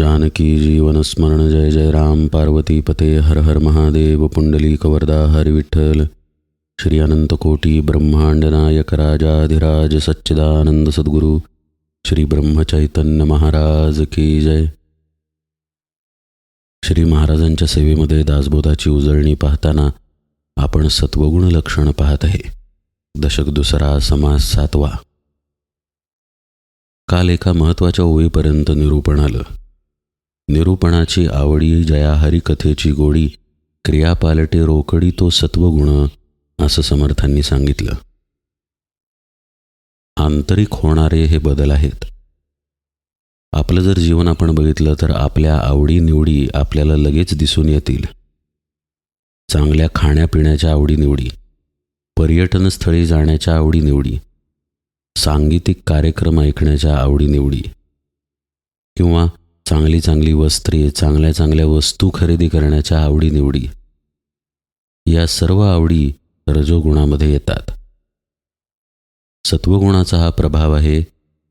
जानकी जीवनस्मरण जय जय राम। पार्वती पते हर हर महादेव। पुंडली कवरदा हरि विठ्ठल। श्री अनंतकोटी ब्रह्मांड नायक राजाधिराज सच्चिदानंद सद्गुरू श्री ब्रह्मचैतन्य महाराज की जय। श्री महाराजांच्या सेवेमध्ये दासबोधाची उजळणी पाहताना आपण सत्वगुण लक्षण पाहत आहे. दशक दुसरा समास सातवा. काल एका महत्त्वाच्या ओळीपर्यंत निरूपण आलं. निरूपणाची आवडी जया हरिकथेची गोडी क्रियापालटे रोकडी तो सत्वगुण असं समर्थांनी सांगितलं. आंतरिक होणारे हे बदल आहेत. आपलं जर जीवन आपण बघितलं तर आपल्या आवडीनिवडी आपल्याला लगेच दिसून येतील. चांगल्या खाण्यापिण्याच्या आवडीनिवडी पर्यटनस्थळी जाण्याच्या आवडीनिवडी सांगीतिक कार्यक्रम ऐकण्याच्या आवडीनिवडी किंवा चांगली चांगली वस्त्रे चांगल्या चांगल्या वस्तू खरेदी करण्याच्या आवडीनिवडी. या सर्व आवडी रजोगुणामध्ये येतात. सत्वगुणाचा हा प्रभाव आहे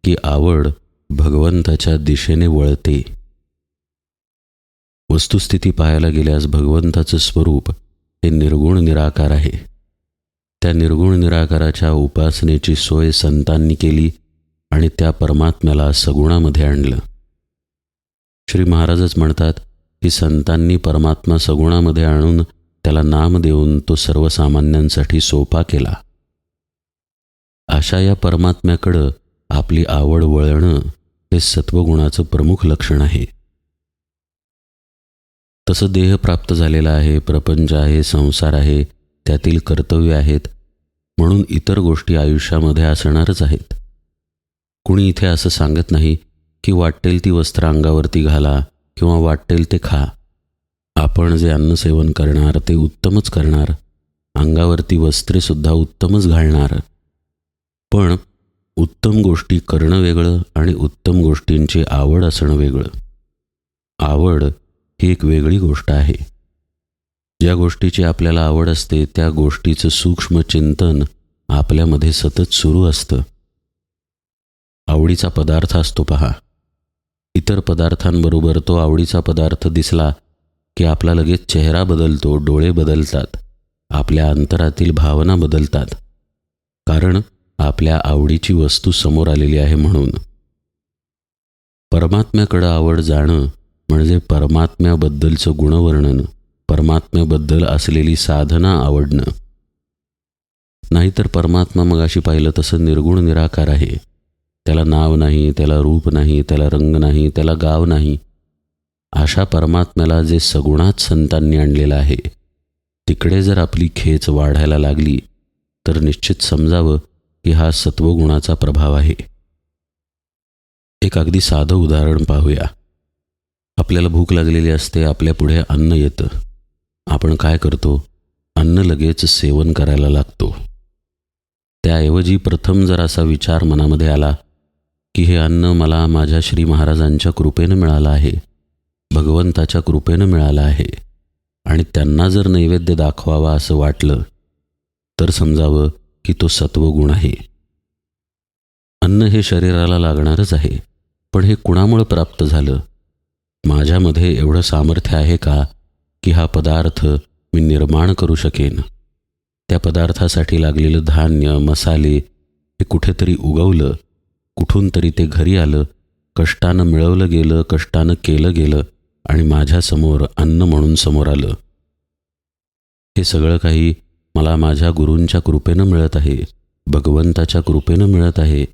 की आवड भगवंताच्या दिशेने वळते. वस्तुस्थिती पाहायला गेल्यास भगवंताचं स्वरूप हे निर्गुण निराकार आहे. त्या निर्गुण निराकाराच्या उपासनेची सोय संतांनी केली आणि त्या परमात्म्याला सगुणामध्ये आणलं. श्री महाराजच म्हणतात की संतांनी परमात्मा सगुणामध्ये आणून त्याला नाम देऊन तो सर्वसामान्यांसाठी सोपा केला. अशा या परमात्म्याकडं आपली आवड वळणं हे सत्वगुणाचं प्रमुख लक्षण आहे. तसं देह प्राप्त झालेला आहे प्रपंच आहे संसार आहे त्यातील कर्तव्य आहेत म्हणून इतर गोष्टी आयुष्यामध्ये असणारच आहेत. कुणी इथे असं सांगत नाही की वाटेल ती वस्त्र अंगावरती घाला किंवा वाटेल ते खा. आपण जे अन्नसेवन करणार ते उत्तमच करणार. अंगावरती वस्त्रेसुद्धा उत्तमच घालणार. पण उत्तम गोष्टी करणं वेगळं आणि उत्तम गोष्टींची आवड असणं वेगळं. आवड ही एक वेगळी गोष्ट आहे. ज्या गोष्टीची आपल्याला आवड असते त्या गोष्टीचं सूक्ष्म चिंतन आपल्यामध्ये सतत सुरू असतं. आवडीचा पदार्थ असतो पहा. इतर पदार्थांबरोबर तो आवडीचा पदार्थ दिसला की आपला लगेच चेहरा बदलतो डोळे बदलतात आपल्या अंतरातील भावना बदलतात. कारण आपल्या आवडीची वस्तू समोर आलेली आहे म्हणून. परमात्म्याकडं आवड जाणं म्हणजे परमात्म्याबद्दलचं गुणवर्णन परमात्म्याबद्दल असलेली साधना आवडणं. नाहीतर परमात्मा मगाशी पाहिलं तसं निर्गुण निराकार आहे. त्याला नाव नाही त्याला रूप नाही त्याला रंग नाही त्याला गाव नाही. अशा परमात्म्याला जे सगुणात संतांनी आणलेलं आहे तिकडे जर आपली खेच वाढायला लागली तर निश्चित समजावं की हा सत्वगुणाचा प्रभाव आहे. एक अगदी साधं उदाहरण पाहूया. आपल्याला भूक लागलेली असते आपल्या पुढे अन्न येतं. आपण काय करतो? अन्न लगेच सेवन करायला लागतो. त्याऐवजी प्रथम जर असा विचार मनामध्ये आला की हे अन्न मला माझ्या श्री महाराजांच्या कृपेनं मिळालं आहे. भगवंताच्या कृपेनं मिळालं आहे. आणि त्यांना जर नैवेद्य दाखवावा असं वाटलं तर समजावं की तो सत्वगुण आहे. अन्न हे शरीराला लागणारच आहे पण हे कुणामुळं प्राप्त झालं? माझ्यामध्ये एवढं सामर्थ्य आहे का की हा पदार्थ मी निर्माण करू शकेन? त्या पदार्थासाठी लागलेलं धान्य मसाले हे कुठेतरी उगवलं कुठून तरी ते घरी आलं कष्टानं मिळवलं गेलं कष्टानं केलं गेलं आणि माझ्यासमोर अन्न म्हणून समोर आलं. हे सगळं काही मला माझ्या गुरूंच्या कृपेनं मिळत आहे भगवंताच्या कृपेनं मिळत आहे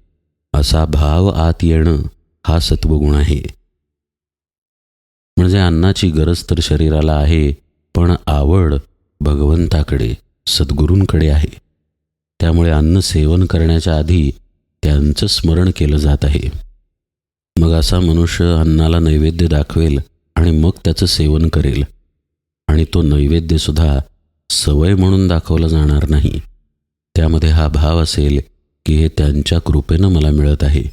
असा भाव आत येणं हा सत्वगुण आहे. म्हणजे अन्नाची गरज तर शरीराला आहे पण आवड भगवंताकडे सद्गुरूंकडे आहे. त्यामुळे अन्न सेवन करण्याच्या आधी त्यांचं स्मरण केलं जात आहे. मग असा मनुष्य अन्नाला नैवेद्य दाखवेल आणि मग त्याचं सेवन करेल. आणि तो नैवेद्यसुद्धा सवय म्हणून दाखवला जाणार नाही. त्यामध्ये हा भाव असेल की हे त्यांच्या कृपेनं मला मिळत आहे.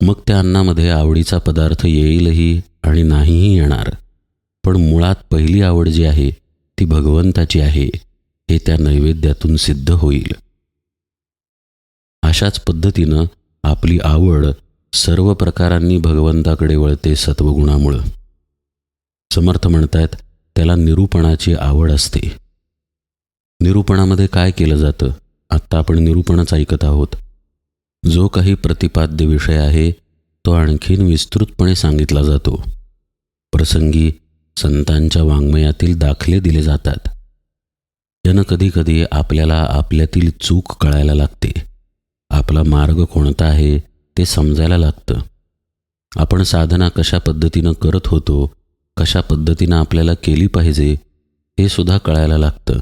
मग त्या अन्नामध्ये आवडीचा पदार्थ येईलही आणि नाहीही येणार. पण मुळात पहिली आवड जी आहे ती भगवंताची आहे. हे त्या नैवेद्यातून सिद्ध होईल. अशाच पद्धतीनं आपली आवड सर्व प्रकारांनी भगवंताकडे वळते सत्वगुणामुळं. समर्थ म्हणतायत त्याला निरूपणाची आवड असते. निरूपणामध्ये काय केलं जातं? आत्ता आपण निरूपणच ऐकत आहोत. जो काही प्रतिपाद्य विषय आहे तो आणखीन विस्तृतपणे सांगितला जातो. प्रसंगी संतांच्या वाङ्मयातील दाखले दिले जातात. यानं कधीकधी आपल्याला आपल्यातील चूक कळायला लागते. आपला मार्ग कोणता आहे ते समजायला लागतं. आपण साधना कशा पद्धतीनं करत होतो कशा पद्धतीनं आपल्याला केली पाहिजे हे सुद्धा कळायला लागतं.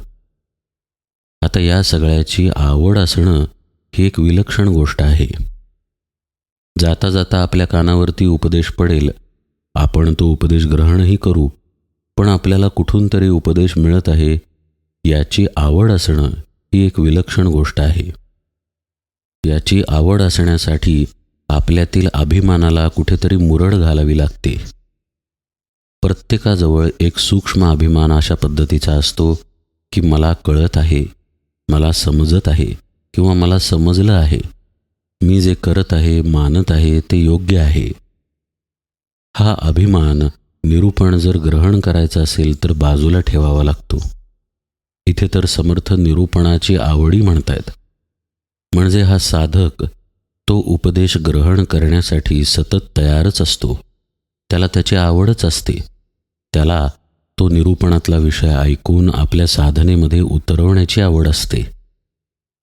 आता या सगळ्याची आवड असणं ही एक विलक्षण गोष्ट आहे. जाता जाता आपल्या कानावरती उपदेश पडेल आपण तो उपदेश ग्रहणही करू पण आपल्याला कुठून तरी उपदेश मिळत आहे याची आवड असणं ही एक विलक्षण गोष्ट आहे. याची आवड असण्यासाठी आपल्यातील अभिमानाला कुठेतरी मुरड घालावी लागते. प्रत्येकाजवळ एक सूक्ष्म अभिमान अशा पद्धतीचा असतो की मला कळत आहे मला समजत आहे किंवा मला समजलं आहे. मी जे करत आहे मानत आहे ते योग्य आहे. हा अभिमान निरूपण जर ग्रहण करायचं असेल तर बाजूला ठेवावा लागतो. इथे तर समर्थ निरूपणाची आवडी म्हणतायत. म्हणजे हा साधक तो उपदेश ग्रहण करण्यासाठी सतत तयारच असतो. त्याला त्याची आवडच असते. त्याला तो निरूपणातला विषय ऐकून आपल्या साधनेमध्ये उतरवण्याची आवड असते.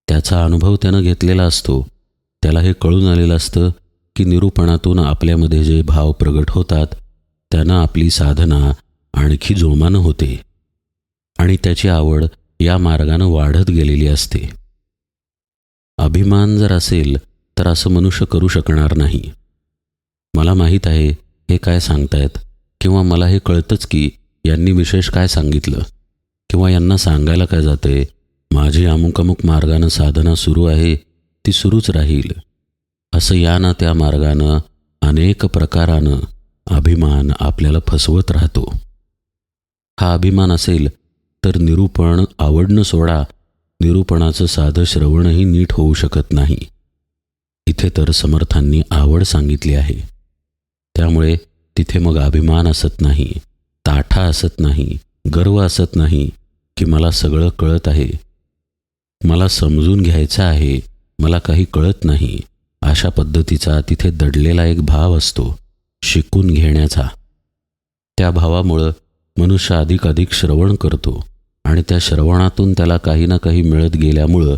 त्याचा अनुभव त्यानं घेतलेला असतो. त्याला हे कळून आलेलं असतं की निरूपणातून आपल्यामध्ये जे भाव प्रगट होतात त्यानं आपली साधना आणखी जोमानं होते. आणि त्याची आवड या मार्गानं वाढत गेलेली असते. अभिमान जर असेल तर असं मनुष्य करू शकणार नाही. मला माहीत आहे हे काय सांगतायत किंवा मला हे कळतंच की यांनी विशेष काय सांगितलं किंवा यांना सांगायला काय जातंय माझी अमुक अमुक मार्गानं साधना सुरू आहे ती सुरूच राहील. असं या ना त्या मार्गानं अनेक प्रकारानं अभिमान आपल्याला फसवत राहतो. हा अभिमान असेल तर निरूपण आवडणं सोडा निरूपणाचं साधं श्रवणही नीट होऊ शकत नाही. इथे तर समर्थांनी आवड सांगितली आहे. त्यामुळे तिथे मग अभिमान असत नाही ताठा असत नाही गर्व असत नाही की मला सगळं कळत आहे. मला समजून घ्यायचं आहे मला काही कळत नाही. अशा पद्धतीचा तिथे दडलेला एक भाव असतो शिकून घेण्याचा. त्या भावामुळं मनुष्य अधिक अधिक श्रवण करतो. आणि त्या श्रवणातून त्याला काही ना काही मिळत गेल्यामुळं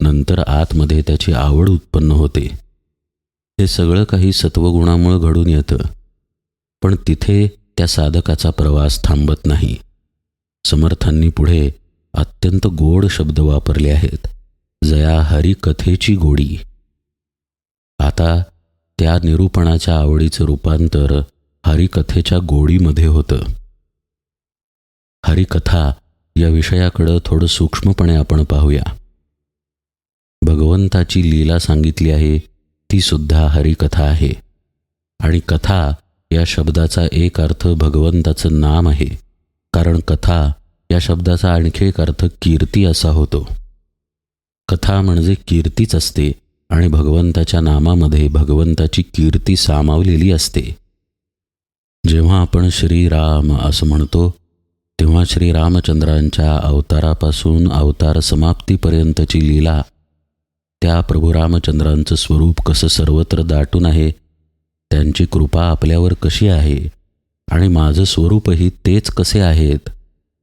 नंतर आतमध्ये त्याची आवड उत्पन्न होते. हे सगळं काही सत्वगुणामुळं घडून येतं. पण तिथे त्या साधकाचा प्रवास थांबत नाही. समर्थांनी पुढे अत्यंत गोड शब्द वापरले आहेत. जया हरिकथेची गोडी. आता त्या निरूपणाच्या आवडीचं रूपांतर हरिकथेच्या गोडीमध्ये होतं. हरिकथा या विषयाकडं थोडं सूक्ष्मपणे आपण पाहूया. भगवंताची लीला सांगितली आहे ती सुद्धा हरिकथा आहे. आणि कथा या शब्दाचा एक अर्थ भगवंताचं नाम आहे. कारण कथा या शब्दाचा आणखी एक अर्थ कीर्ती असा होतो. कथा म्हणजे कीर्तीच असते आणि भगवंताच्या नामामध्ये भगवंताची कीर्ती सामावलेली असते. जेव्हा आपण श्रीराम असं म्हणतो तेव्हा श्रीरामचंद्रांच्या अवतारापासून अवतार समाप्तीपर्यंतची लीला त्या प्रभू रामचंद्रांचं स्वरूप कसं सर्वत्र दाटून आहे त्यांची कृपा आपल्यावर कशी आहे आणि माझं स्वरूपही तेच कसे आहेत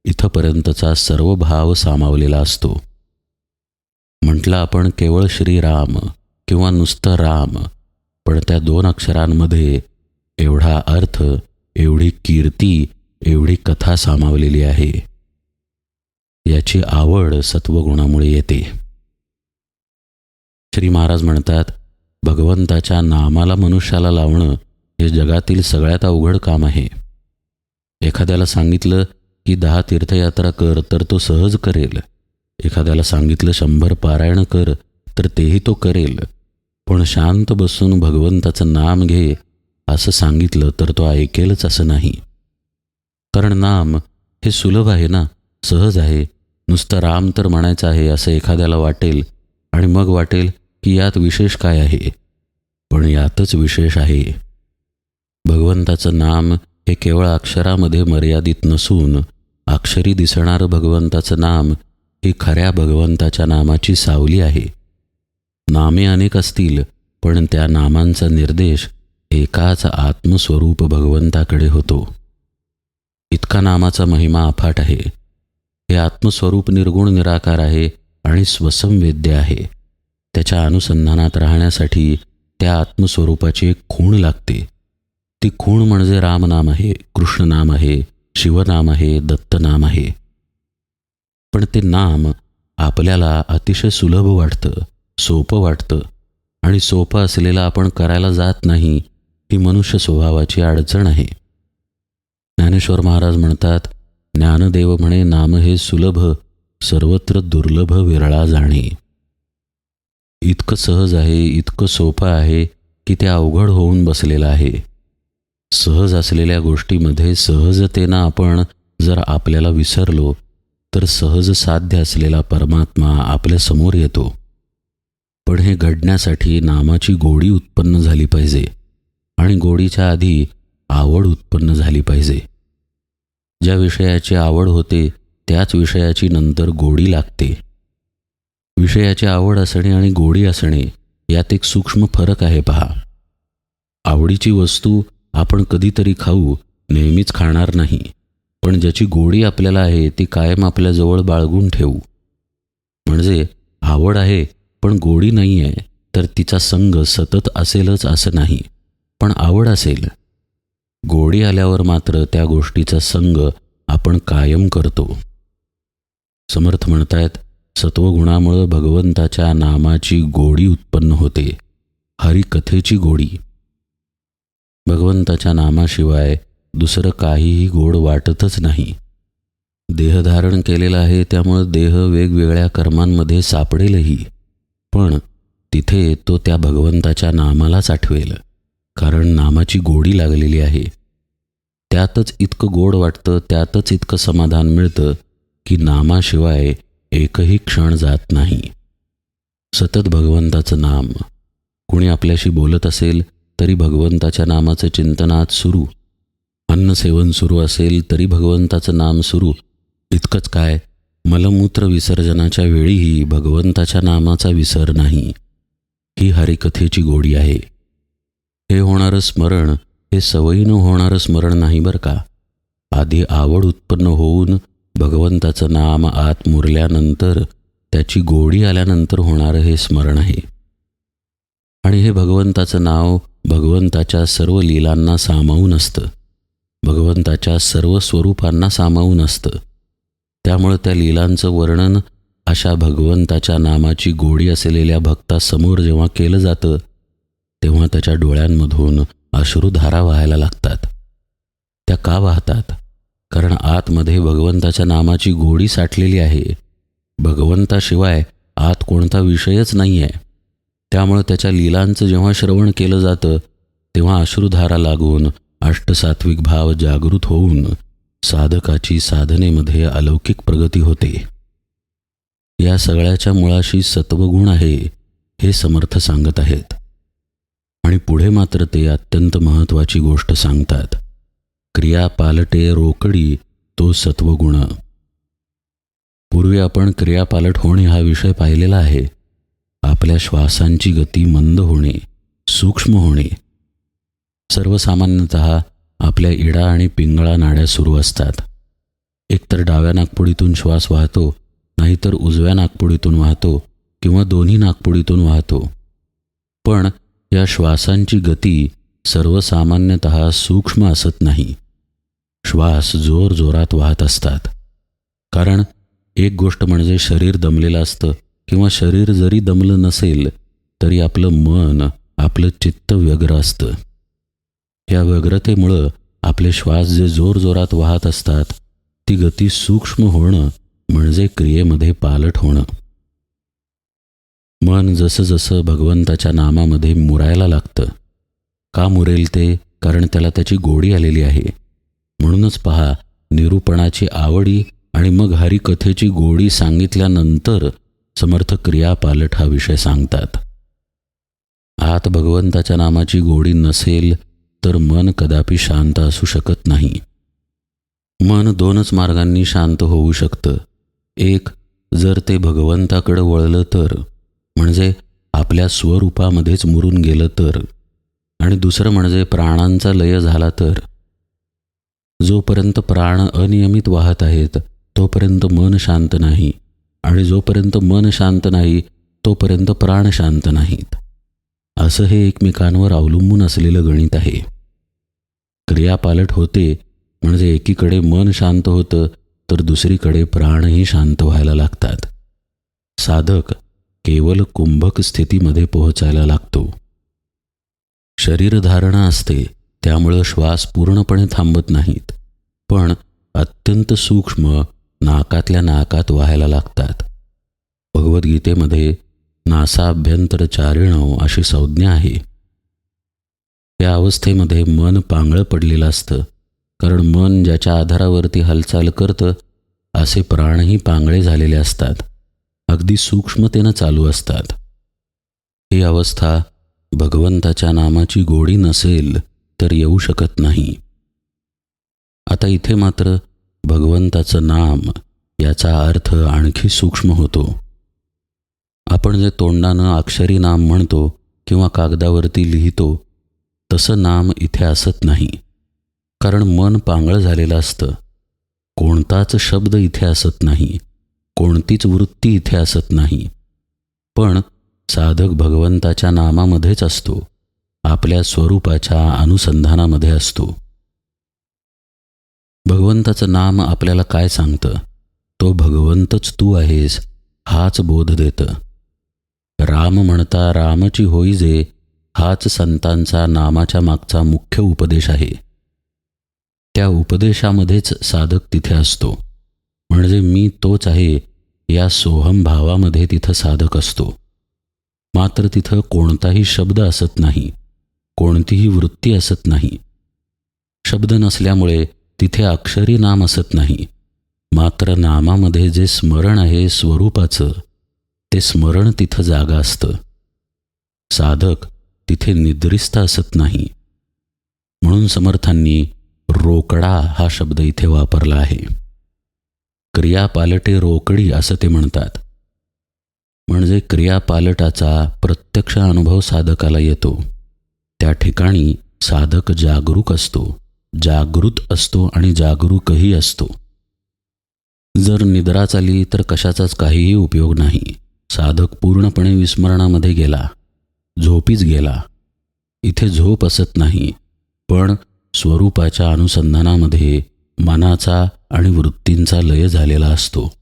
इथंपर्यंतचा सर्व भाव सामावलेला असतो. म्हटलं आपण केवळ श्रीराम किंवा नुसतं राम पण त्या दोन अक्षरांमध्ये एवढा अर्थ एवढी कीर्ती एवढी कथा सामावलेली आहे. याची आवड सत्वगुणामुळे येते. श्री महाराज म्हणतात भगवंताच्या नामाला मनुष्याला लावणं हे जगातील सगळ्यात अवघड काम आहे. एखाद्याला सांगितलं की दहा तीर्थयात्रा कर तर तो सहज करेल. एखाद्याला सांगितलं शंभर पारायण कर तर तेही तो करेल. पण शांत बसून भगवंताचं नाम घे असं सांगितलं तर तो ऐकेलच असं नाही. कारण नाम हे सुलभ आहे ना सहज आहे. नुसतं राम तर म्हणायचं आहे असं एखाद्याला वाटेल आणि मग वाटेल की यात विशेष काय आहे. पण यातच विशेष आहे. भगवंताचं नाम हे केवळ अक्षरामध्ये मर्यादित नसून अक्षरी दिसणारं भगवंताचं नाम ही खऱ्या भगवंताच्या नामाची सावली आहे. नामे अनेक असतील पण त्या नामांचा निर्देश एकाच आत्मस्वरूप भगवंताकडे होतो. इतका नामाचा महिमा अफाट आहे. हे आत्मस्वरूप निर्गुण निराकार आहे आणि स्वसंवेद्य आहे. त्याच्या अनुसंधानात राहण्यासाठी त्या आत्मस्वरूपाची एक खूण लागते. ती खूण म्हणजे रामनाम आहे कृष्णनाम आहे शिवनाम आहे दत्तनाम आहे. पण ते नाम आपल्याला अतिशय सुलभ वाटतं सोपं वाटतं आणि सोपं असलेलं आपण करायला जात नाही ही मनुष्य स्वभावाची अडचण आहे. ज्ञानेश्वर महाराज म्हणतात ज्ञानदेव म्हणे नाम हे सुलभ सर्वत्र दुर्लभ विरळा जाणे. इतकं सहज आहे इतकं सोपं आहे की ते अवघड होऊन बसलेलं आहे. सहज असलेल्या गोष्टीमध्ये सहजतेनं आपण जर आपल्याला विसरलो तर सहज साध्य असलेला परमात्मा आपल्यासमोर येतो. पण हे घडण्यासाठी नामाची गोडी उत्पन्न झाली पाहिजे. आणि गोडीच्या आधी आवड उत्पन्न झाली पाहिजे. ज्या विषयाची आवड होते त्याच विषयाची नंतर गोडी लागते. विषयाची आवड असणे आणि गोडी असणे यात एक सूक्ष्म फरक आहे पहा. आवडीची वस्तू आपण कधीतरी खाऊ नेहमीच खाणार नाही. पण ज्याची गोडी आपल्याला आहे ती कायम आपल्याजवळ बाळगून ठेवू. म्हणजे आवड आहे पण गोडी नाही आहे तर तिचा संग सतत असेलच असं नाही. पण आवड असेल गोडी आल्यावर मात्र त्या गोष्टीचा संग आपण कायम करतो. समर्थ म्हणतायत सत्वगुणामुळं भगवंताच्या नामाची गोडी उत्पन्न होते. हरिकथेची गोडी. भगवंताच्या नामाशिवाय दुसरं काहीही गोड वाटतच नाही. देह धारण केलेला आहे त्यामुळं देह वेगवेगळ्या कर्मांमध्ये सापडेलही. पण तिथे तो त्या भगवंताच्या नामालाच आठवेल. कारण नामाची गोडी लागलेली आहे. त्यातच इतकं गोड वाटतं त्यातच इतकं समाधान मिळतं की नामाशिवाय एकही क्षण जात नाही. सतत भगवंताचं नाम. कुणी आपल्याशी बोलत असेल तरी भगवंताच्या नामाचं चिंतनात सुरू. अन्नसेवन सुरू असेल तरी भगवंताचं नाम सुरू. इतकंच काय मलमूत्र विसर्जनाच्या वेळीही भगवंताच्या नामाचा विसर नाही. ही हरिकथेची गोडी आहे. हे होणारं स्मरण हे सवयीनं होणारं स्मरण नाही बरं का? आधी आवड उत्पन्न होऊन भगवंताचं नाम आत मुरल्यानंतर त्याची गोडी आल्यानंतर होणारं हे स्मरण आहे. आणि हे भगवंताचं नाव भगवंताच्या सर्व लीलांना सामावून असतं. भगवंताच्या सर्व स्वरूपांना सामावून असतं. त्यामुळं त्या लीलांचं वर्णन अशा भगवंताच्या नामाची गोडी असलेल्या भक्तासमोर जेव्हा केलं जातं तेव्हा त्याच्या डोळ्यांमधून अश्रुधारा व्हायला लागतात. त्या का वाहतात? कारण आतमध्ये भगवंताच्या नामाची गोडी साठलेली आहे. भगवंताशिवाय आत कोणता विषयच नाही आहे त्यामुळं त्याच्या लीलांचं जेव्हा श्रवण केलं जातं तेव्हा अश्रुधारा लागून अष्टसात्विक भाव जागृत होऊन साधकाची साधनेमध्ये अलौकिक प्रगती होते. या सगळ्याच्या मुळाशी सत्वगुण आहे हे समर्थ सांगत आहेत. आणि पुढे मात्र ते अत्यंत महत्त्वाची गोष्ट सांगतात. क्रिया पालटे रोकडी तो सत्वगुण. पूर्वी आपण क्रियापालट होणे हा विषय पाहिलेला आहे. आपल्या श्वासांची गती मंद होणे सूक्ष्म होणे. सर्वसामान्यत आपल्या इडा आणि पिंगळा नाड्या सुरू असतात. एकतर डाव्या नागपुडीतून श्वास वाहतो नाहीतर उजव्या नागपुडीतून वाहतो किंवा दोन्ही नागपुडीतून वाहतो. पण या श्वासांची गती सर्वसामान्यत सूक्ष्म असत नाही. श्वास जोर जोरात वाहत असतात. कारण एक गोष्ट म्हणजे शरीर दमलेलं असतं किंवा शरीर जरी दमलं नसेल तरी आपलं मन आपलं चित्त व्यग्र असतं. या व्यग्रतेमुळं आपले श्वास जे जोरजोरात वाहत असतात ती गती सूक्ष्म होणं म्हणजे क्रियेमध्ये पालट होणं. मन जसं जसं भगवंताच्या नामामध्ये मुरायला लागतं. का मुरेल ते? कारण त्याला त्याची गोडी आलेली आहे. म्हणूनच पहा निरूपणाची आवडी आणि मग हरिकथेची गोडी सांगितल्यानंतर समर्थ क्रियापालट हा विषय सांगतात. आत भगवंताच्या नामाची गोडी नसेल तर मन कदापि शांत असू शकत नाही. मन दोनच मार्गांनी शांत होऊ शकतं. एक जर ते भगवंताकडं वळलं तर म्हणजे आपल्या स्वरूपामध्येच मुरून गेलं तर आणि दुसरं म्हणजे प्राणांचा लय झाला तर. जोपर्यंत प्राण अनियमित वाहत आहेत तोपर्यंत मन शांत नाही आणि जोपर्यंत मन शांत नाही तोपर्यंत प्राण शांत नाहीत. असं हे एकमेकांवर अवलंबून असलेलं गणित आहे. क्रियापालट होते म्हणजे एकीकडे मन शांत होतं तर दुसरीकडे प्राणही शांत व्हायला लागतात. साधक केवळ कुंभक स्थितीमध्ये पोहोचायला लागतो. शरीरधारणा असते त्यामुळं श्वास पूर्णपणे थांबत नाहीत पण अत्यंत सूक्ष्म नाकातल्या नाकात व्हायला लागतात. भगवद्गीतेमध्ये नासाभ्यंतर चारिणव अशी संज्ञा आहे. या अवस्थेमध्ये मन पांगळं पडलेलं असतं कारण मन ज्याच्या आधारावरती हालचाल करतं असे प्राणही पांगळे झालेले असतात. अगदी सूक्ष्मतेनं चालू असतात. ही अवस्था भगवंताच्या नामाची गोडी नसेल तर येऊ शकत नाही. आता इथे मात्र भगवंताचं नाम याचा अर्थ आणखी सूक्ष्म होतो. आपण जे तोंडानं अक्षरी नाम म्हणतो किंवा कागदावरती लिहितो तसं नाम इथे असत नाही. कारण मन पांगळ झालेलं असतं. कोणताच शब्द इथे असत नाही. कोणतीच वृत्ती इथे असत नाही. पण साधक भगवंताच्या नामामध्येच असतो. आपल्या स्वरूपाच्या अनुसंधानामध्ये असतो. भगवंताचं नाम आपल्याला काय सांगतं? तो भगवंतच तू आहेस हाच बोध देतं. राम म्हणता रामची होई जे हाच संतांचा नामाच्या मागचा मुख्य उपदेश आहे. त्या उपदेशामध्येच साधक तिथे असतो. म्हणजे मी तोच आहे या सोहम भावामध्ये तिथं साधक असतो. मात्र तिथं कोणताही शब्द असत नाही कोणतीही वृत्ती असत नाही. शब्द नसल्यामुळे तिथे अक्षरी नाम असत नाही मात्र नामामध्ये जे स्मरण आहे स्वरूपाचं ते स्मरण तिथं जागा असतं. साधक तिथे निद्रिस्त असत नाही. म्हणून समर्थांनी रोकडा हा शब्द इथे वापरला आहे. क्रिया पालटे रोकडी असं ते म्हणतात. म्हणजे क्रियापालटाचा प्रत्यक्ष अनुभव साधकाला येतो. त्या ठिकाणी साधक जागरूक असतो. जागृत असतो आणि जागरूकही असतो. जर निद्रा चाली तर कशाचाच काहीही उपयोग नाही. साधक पूर्णपणे विस्मरणामध्ये गेला. झोपीच गेला. इथे झोप असत नाही. पण स्वरूपाच्या अनुसंधानामध्ये मनाचा आणि वृत्तींचा लय झालेला असतो.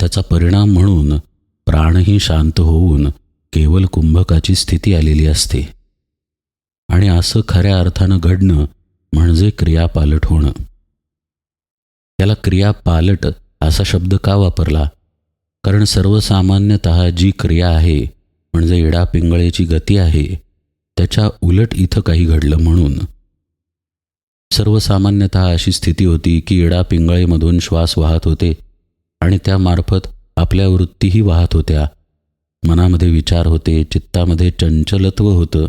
त्याचा परिणाम म्हणून प्राणही शांत होऊन केवळ कुंभकाची स्थिती आलेली असते. आणि असं खऱ्या अर्थानं घडणं म्हणजे क्रियापालट होणं. त्याला क्रिया पालट असा शब्द का वापरला? कारण सर्वसामान्यत जी क्रिया आहे म्हणजे इडापिंगळेची गती आहे त्याच्या उलट इथं काही घडलं म्हणून. सर्वसामान्यत अशी स्थिती होती की इडा पिंगळेमधून श्वास वाहत होते आणि त्यामार्फत आपल्या वृत्तीही वाहत होत्या. मनामध्ये विचार होते चित्तामध्ये चंचलत्व होतं.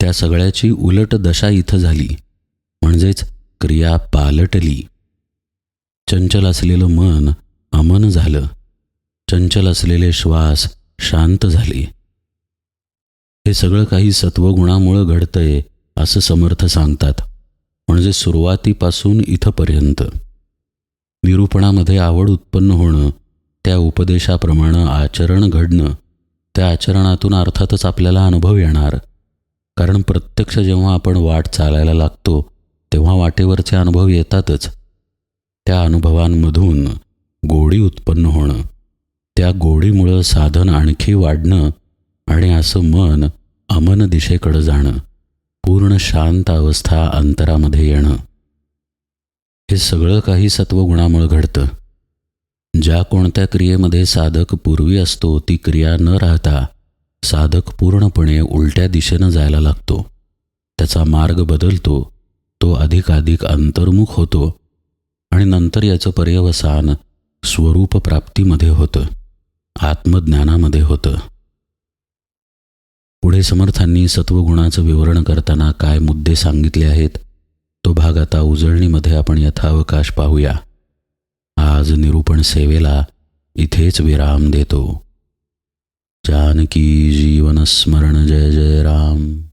त्या सगळ्याची उलट दशा इथं झाली. म्हणजेच क्रिया पालटली. चंचल असलेलं मन अमन झालं. चंचल असलेले श्वास शांत झाले. हे सगळं काही सत्वगुणामुळं घडतंय असं समर्थ सांगतात. म्हणजे सुरुवातीपासून इथंपर्यंत. निरूपणामध्ये आवड उत्पन्न होणं त्या उपदेशाप्रमाणे आचरण घडणं त्या आचरणातून अर्थातच आपल्याला अनुभव येणार. कारण प्रत्यक्ष जेव्हा आपण वाट चालायला लागतो तेव्हा वाटेवरचे अनुभव येतातच. त्या अनुभवांमधून गोडी उत्पन्न होणं त्या गोडीमुळं साधन आणखी वाढणं आणि असं मन अमन दिशेकडं जाणं. पूर्ण शांत अवस्था अंतरामध्ये येणं. हे सगळं काही सत्वगुणामुळं घडतं. ज्या कोणत्या क्रियेमध्ये साधक पूर्वी असतो ती क्रिया न राहता साधक पूर्णपणे उलट्या दिशेनं जायला लागतो. त्याचा मार्ग बदलतो तो अधिकाधिक अंतर्मुख होतो आणि नंतर याचं पर्यवसान स्वरूप प्राप्तीमध्ये होतं आत्मज्ञानामध्ये होतं. पुढे समर्थांनी सत्वगुणाचं विवरण करताना काय मुद्दे सांगितले आहेत? तो भाग आता उजळणीमध्ये आपण यथावकाश पाहूया. आज निरूपण सेवेला इथेच विराम देतो. जानकी जीवन स्मरण जय जय राम.